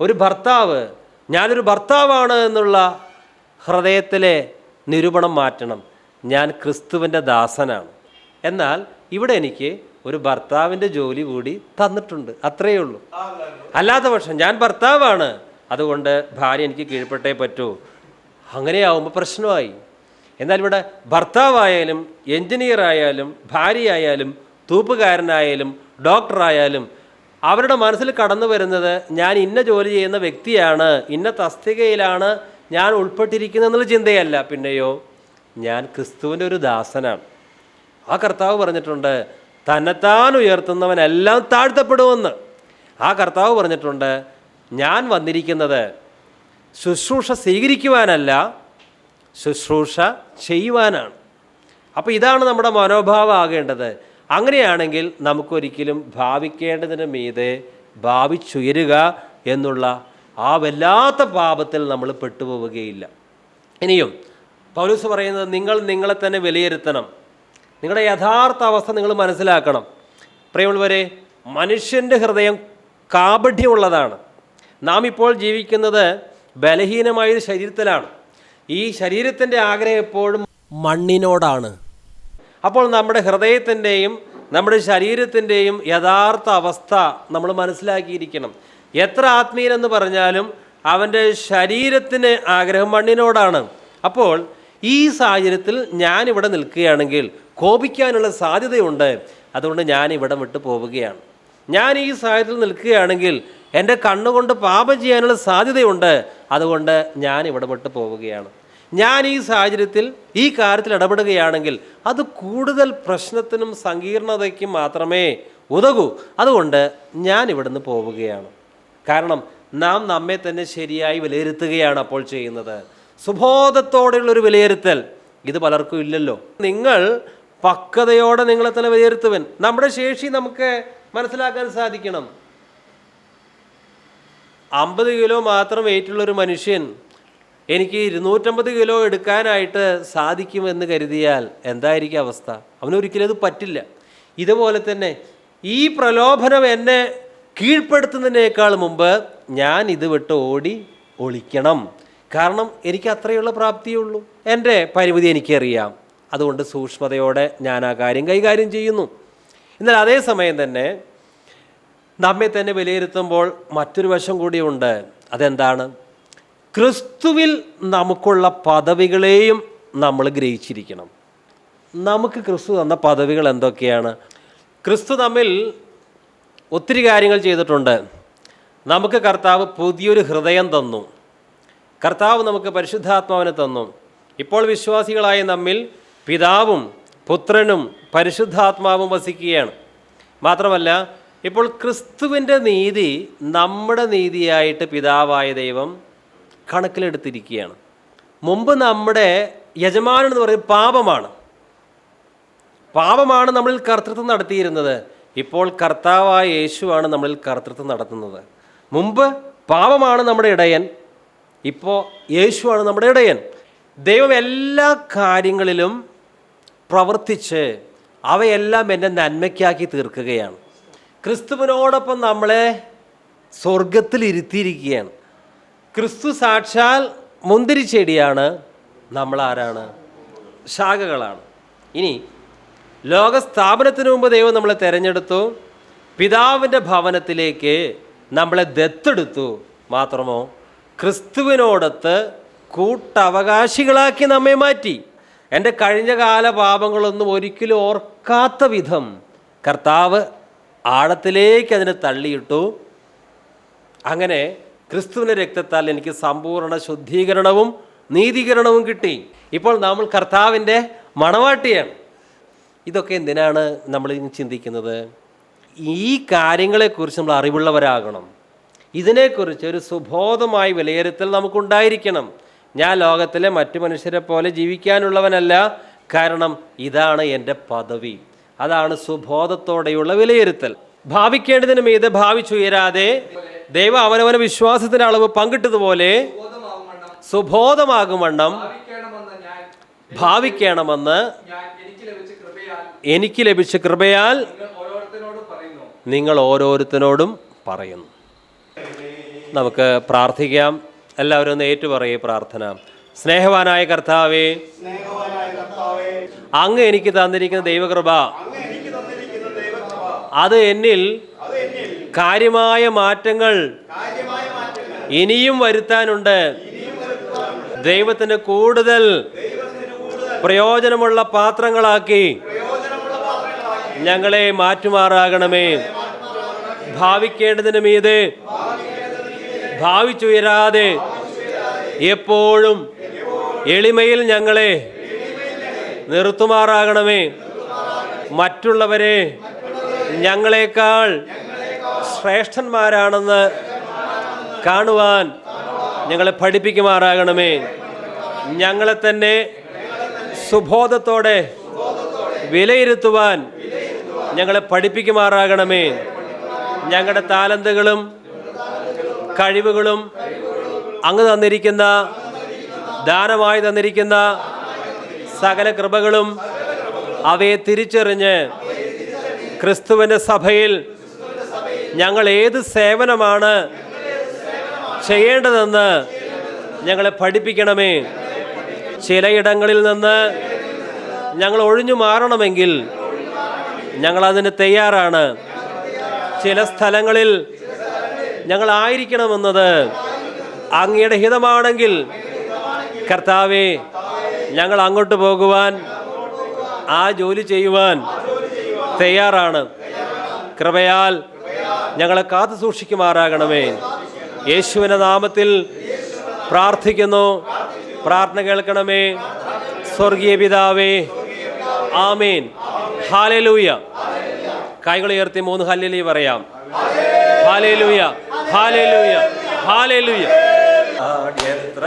ഒരു ഭർത്താവ് ഞാനൊരു ഭർത്താവാണ് എന്നുള്ള ഹൃദയത്തിലെ നിരൂപണം മാറ്റണം. ഞാൻ ക്രിസ്തുവിന്റെ ദാസനാണ്. എന്നാൽ ഇവിടെ എനിക്ക് ഒരു ഭർത്താവിന്റെ ജോലി കൂടി തന്നിട്ടുണ്ട്. അത്രയേ ഉള്ളൂ. അല്ലാത്ത പക്ഷം ഞാൻ ഭർത്താവാണ്. അതുകൊണ്ട് ഭാര്യ എനിക്ക് കീഴ്പ്പെട്ടേ പറ്റൂ. അങ്ങനെയാവുമ്പോൾ പ്രശ്നമായി. എന്നാൽ ഇവിടെ ഭർത്താവായാലും എഞ്ചിനീയർ ആയാലും ഭാര്യയായാലും തൂപ്പുകാരനായാലും ഡോക്ടറായാലും അവരുടെ മനസ്സിൽ കടന്നു വരുന്നത് ഞാൻ ഇന്ന ജോലി ചെയ്യുന്ന വ്യക്തിയാണ് ഇന്ന തസ്തികയിലാണ് ഞാൻ ഉൾപ്പെട്ടിരിക്കുന്നത് എന്നുള്ള ചിന്തയല്ല. പിന്നെയോ ഞാൻ ക്രിസ്തുവിന്റെ ഒരു ദാസനാണ്. ആ കർത്താവ് പറഞ്ഞിട്ടുണ്ട് തന്നെത്താൻ ഉയർത്തുന്നവനെല്ലാം താഴ്ത്തപ്പെടുമെന്ന്. ആ കർത്താവ് പറഞ്ഞിട്ടുണ്ട് ഞാൻ വന്നിരിക്കുന്നത് ശുശ്രൂഷ സ്വീകരിക്കുവാനല്ല ശുശ്രൂഷ ചെയ്യുവാനാണ്. അപ്പോൾ ഇതാണ് നമ്മുടെ മനോഭാവം ആകേണ്ടത്. അങ്ങനെയാണെങ്കിൽ നമുക്കൊരിക്കലും ഭാവിക്കേണ്ടതിന് മീതെ ഭാവിച്ചുയരുക എന്നുള്ള ആ വല്ലാത്ത പാപത്തിൽ നമ്മൾ പെട്ടുപോവുകയില്ല. ഇനിയും പൗലൂസ് പറയുന്നത് നിങ്ങൾ നിങ്ങളെ തന്നെ വിലയിരുത്തണം. നിങ്ങളുടെ യഥാർത്ഥ അവസ്ഥ നിങ്ങൾ മനസ്സിലാക്കണം. പ്രിയമുള്ളവരെ മനുഷ്യന്റെ ഹൃദയം കാപഢ്യമുള്ളതാണ് നാം ഇപ്പോൾ ജീവിക്കുന്നത് ബലഹീനമായ ഒരു ശരീരത്തിലാണ്. ഈ ശരീരത്തിന്റെ ആഗ്രഹം എപ്പോഴും മണ്ണിനോടാണ്. അപ്പോൾ നമ്മുടെ ഹൃദയത്തിന്റെയും നമ്മുടെ ശരീരത്തിന്റെയും യഥാർത്ഥ അവസ്ഥ നമ്മൾ മനസ്സിലാക്കിയിരിക്കണം. എത്ര ആത്മീയനെന്ന് പറഞ്ഞാലും അവന്റെ ശരീരത്തിന് ആഗ്രഹം മണ്ണിനോടാണ്. അപ്പോൾ ഈ സാഹചര്യത്തിൽ ഞാനിവിടെ നിൽക്കുകയാണെങ്കിൽ കോപിക്കാനുള്ള സാധ്യതയുണ്ട്. അതുകൊണ്ട് ഞാൻ ഇവിടം വിട്ടു പോവുകയാണ്. ഞാൻ ഈ സാഹചര്യത്തിൽ നിൽക്കുകയാണെങ്കിൽ എന്റെ കണ്ണുകൊണ്ട് പാപം ചെയ്യാനുള്ള സാധ്യതയുണ്ട്. അതുകൊണ്ട് ഞാൻ ഇവിടെ വിട്ടു പോവുകയാണ്. ഞാൻ ഈ സാഹചര്യത്തിൽ ഈ കാര്യത്തിൽ ഇടപെടുകയാണെങ്കിൽ അത് കൂടുതൽ പ്രശ്നത്തിനും സങ്കീർണതയ്ക്കും മാത്രമേ ഉതകൂ. അതുകൊണ്ട് ഞാൻ ഇവിടുന്ന് പോവുകയാണ്. കാരണം നാം നമ്മെ തന്നെ ശരിയായി വിലയിരുത്തുകയാണ് അപ്പോൾ ചെയ്യുന്നത്. സുബോധത്തോടെയുള്ളൊരു വിലയിരുത്തൽ. ഇത് പലർക്കും ഇല്ലല്ലോ. നിങ്ങൾ പക്വതയോടെ നിങ്ങളെ തന്നെ വിലയിരുത്തുവൻ. നമ്മുടെ ശേഷി നമുക്ക് മനസ്സിലാക്കാൻ സാധിക്കണം. അമ്പത് കിലോ മാത്രം വെയിറ്റുള്ളൊരു മനുഷ്യൻ എനിക്ക് ഇരുന്നൂറ്റമ്പത് കിലോ എടുക്കാനായിട്ട് സാധിക്കുമെന്ന് കരുതിയാൽ എന്തായിരിക്കും അവസ്ഥ? അവനൊരിക്കലും അത് പറ്റില്ല. ഇതുപോലെ തന്നെ ഈ പ്രലോഭനം എന്നെ കീഴ്പ്പെടുത്തുന്നതിനേക്കാൾ മുമ്പ് ഞാൻ ഇത് വിട്ട് ഓടി ഒളിക്കണം. കാരണം എനിക്ക് അത്രയുള്ള പ്രാപ്തിയുള്ളൂ എന്റെ പരിമിതി എനിക്കറിയാം. അതുകൊണ്ട് സൂക്ഷ്മതയോടെ ഞാൻ ആ കാര്യം കൈകാര്യം ചെയ്യുന്നു. എന്നാൽ അതേസമയം തന്നെ നമ്മെ തന്നെ വിലയിരുത്തുമ്പോൾ മറ്റൊരു വശം കൂടിയുണ്ട്. അതെന്താണ്? ക്രിസ്തുവിൽ നമുക്കുള്ള പദവികളെയും നമ്മൾ ഗ്രഹിച്ചിരിക്കണം. നമുക്ക് ക്രിസ്തു തന്ന പദവികൾ എന്തൊക്കെയാണ്? ക്രിസ്തു തമ്മിൽ ഒത്തിരി കാര്യങ്ങൾ ചെയ്തിട്ടുണ്ട്. നമുക്ക് കർത്താവ് പുതിയൊരു ഹൃദയം തന്നു. കർത്താവ് നമുക്ക് പരിശുദ്ധാത്മാവിനെ തന്നു. ഇപ്പോൾ വിശ്വാസികളായ നമ്മിൽ പിതാവും പുത്രനും പരിശുദ്ധാത്മാവും വസിക്കുകയാണ്. മാത്രമല്ല ഇപ്പോൾ ക്രിസ്തുവിന്റെ നീതി നമ്മുടെ നീതിയായിട്ട് പിതാവായ ദൈവം കണക്കിലെടുത്തിരിക്കുകയാണ്. മുമ്പ് നമ്മുടെ യജമാനൻ എന്ന് പറയുന്നത് പാപമാണ്. പാപമാണ് നമ്മളിൽ കർത്തൃത്വം നടത്തിയിരുന്നത്. ഇപ്പോൾ കർത്താവായ യേശുവാണ് നമ്മളിൽ കർത്തൃത്വം നടത്തുന്നത്. മുമ്പ് പാപമാണ് നമ്മുടെ ഇടയൻ ഇപ്പോൾ യേശുവാണ് നമ്മുടെ ഇടയൻ. ദൈവം എല്ലാ കാര്യങ്ങളിലും പ്രവർത്തിച്ച് അവയെല്ലാം എന്റെ നന്മയ്ക്കാക്കി തീർക്കുകയാണ്. ക്രിസ്തുവിനോടൊപ്പം നമ്മളെ സ്വർഗത്തിൽ ഇരുത്തിയിരിക്കുകയാണ് ക്രിസ്തു സാക്ഷാൽ മുന്തിരി ചെടിയാണ് നമ്മൾ ആരാണ് ശാഖകളാണ്. ഇനി ലോകസ്ഥാപനത്തിന് മുമ്പ് ദൈവം നമ്മളെ തിരഞ്ഞെടുത്തു പിതാവിന്റെ ഭവനത്തിലേക്ക് നമ്മളെ ദത്തെടുത്തു. മാത്രമോ ക്രിസ്തുവിനോടത്ത് കൂട്ടവകാശികളാക്കി നമ്മെ മാറ്റി. എന്റെ കഴിഞ്ഞ കാല പാപങ്ങളൊന്നും ഒരിക്കലും ഓർക്കാത്ത വിധം കർത്താവ് ആഴത്തിലേക്ക് അതിനെ തള്ളിയിട്ടു. അങ്ങനെ ക്രിസ്തുവിന്റെ രക്തത്താൽ എനിക്ക് സമ്പൂർണ ശുദ്ധീകരണവും നീതീകരണവും കിട്ടി. ഇപ്പോൾ നമ്മൾ കർത്താവിന്റെ മണവാട്ടിയാണ്. ഇതൊക്കെ എന്തിനാണ് നമ്മൾ ചിന്തിക്കുന്നത്? ഈ കാര്യങ്ങളെക്കുറിച്ച് നമ്മൾ അറിവുള്ളവരാകണം. ഇതിനെക്കുറിച്ച് ഒരു സുബോധമായ വിലയിരുത്തൽ നമുക്കുണ്ടായിരിക്കണം. ഞാൻ ലോകത്തിലെ മറ്റു മനുഷ്യരെ പോലെ ജീവിക്കാനുള്ളവനല്ല. കാരണം ഇതാണ് എന്റെ പദവി. അതാണ് സുബോധത്തോടെയുള്ള വിലയിരുത്തൽ. ഭാവിക്കേണ്ടതിന് മീത് ഭാവിച്ചുയരാതെ ദൈവം അവനവന വിശ്വാസത്തിന്റെ അളവ് പങ്കിട്ടതുപോലെ സുബോധമാകും വണ്ണം ഭാവിക്കണമെന്ന് എനിക്ക് ലഭിച്ച കൃപയാൽ നിങ്ങൾ ഓരോരുത്തരോടും പറയുന്നു. നമുക്ക് പ്രാർത്ഥിക്കാം. എല്ലാവരും ഒന്ന് ഏറ്റുപറയേ പ്രാർത്ഥന. സ്നേഹവാനായ കർത്താവേ അങ്ങ് എനിക്ക് തന്നിരിക്കുന്ന ദൈവകൃപ. അത് എന്നിൽ കാര്യമായ മാറ്റങ്ങൾ ഇനിയും വരുത്താനുണ്ട്. ദൈവത്തിന് കൂടുതൽ പ്രയോജനമുള്ള പാത്രങ്ങളാക്കി ഞങ്ങളെ മാറ്റുമാറാകണമേ. ഭാവിക്കേണ്ടതിന് മീതെ ഭാവിച്ചുയരാതെ എപ്പോഴും എളിമയിൽ ഞങ്ങളെ നിർത്തുമാറാകണമേ. മറ്റുള്ളവരെ ഞങ്ങളെക്കാൾ ശ്രേഷ്ഠന്മാരാണെന്ന് കാണുവാൻ ഞങ്ങളെ പഠിപ്പിക്കുമാറാകണമേ. ഞങ്ങളെ തന്നെ സുബോധത്തോടെ വിലയിരുത്തുവാൻ ഞങ്ങളെ പഠിപ്പിക്കുമാറാകണമേ. ഞങ്ങളുടെ താലന്തുകളും കഴിവുകളും അങ്ങ് തന്നിരിക്കുന്ന ദാനമായി തന്നിരിക്കുന്ന സകല കൃപകളും അവയെ തിരിച്ചറിഞ്ഞ് ക്രിസ്തുവിന്റെ സഭയിൽ ഞങ്ങൾ ഏത് സേവനമാണ് ചെയ്യേണ്ടതെന്ന് ഞങ്ങളെ പഠിപ്പിക്കണമേ. ചിലയിടങ്ങളിൽ നിന്ന് ഞങ്ങൾ ഒഴിഞ്ഞു മാറണമെങ്കിൽ ഞങ്ങൾ അതിന് തയ്യാറാണ്. ചില സ്ഥലങ്ങളിൽ ഞങ്ങൾ ആയിരിക്കണമെന്നത് അങ്ങയുടെ ഹിതമാണെങ്കിൽ കർത്താവെ ഞങ്ങൾ അങ്ങോട്ട് പോകുവാൻ ആ ജോലി ചെയ്യുവാൻ തയ്യാറാണ്. കൃപയാൽ ഞങ്ങളെ കാത്തു സൂക്ഷിക്കുമാറാകണമേ. യേശുവിന്റെ നാമത്തിൽ പ്രാർത്ഥിക്കുന്നു. പ്രാർത്ഥന കേൾക്കണമേ. സ്വർഗീയ പിതാവേ ആമേൻ. ഹാലലൂയ. കൈകൾ ഉയർത്തി മൂന്ന് ഹല്ലി പറയാം. Hallelujah hallelujah hallelujah. എത്ര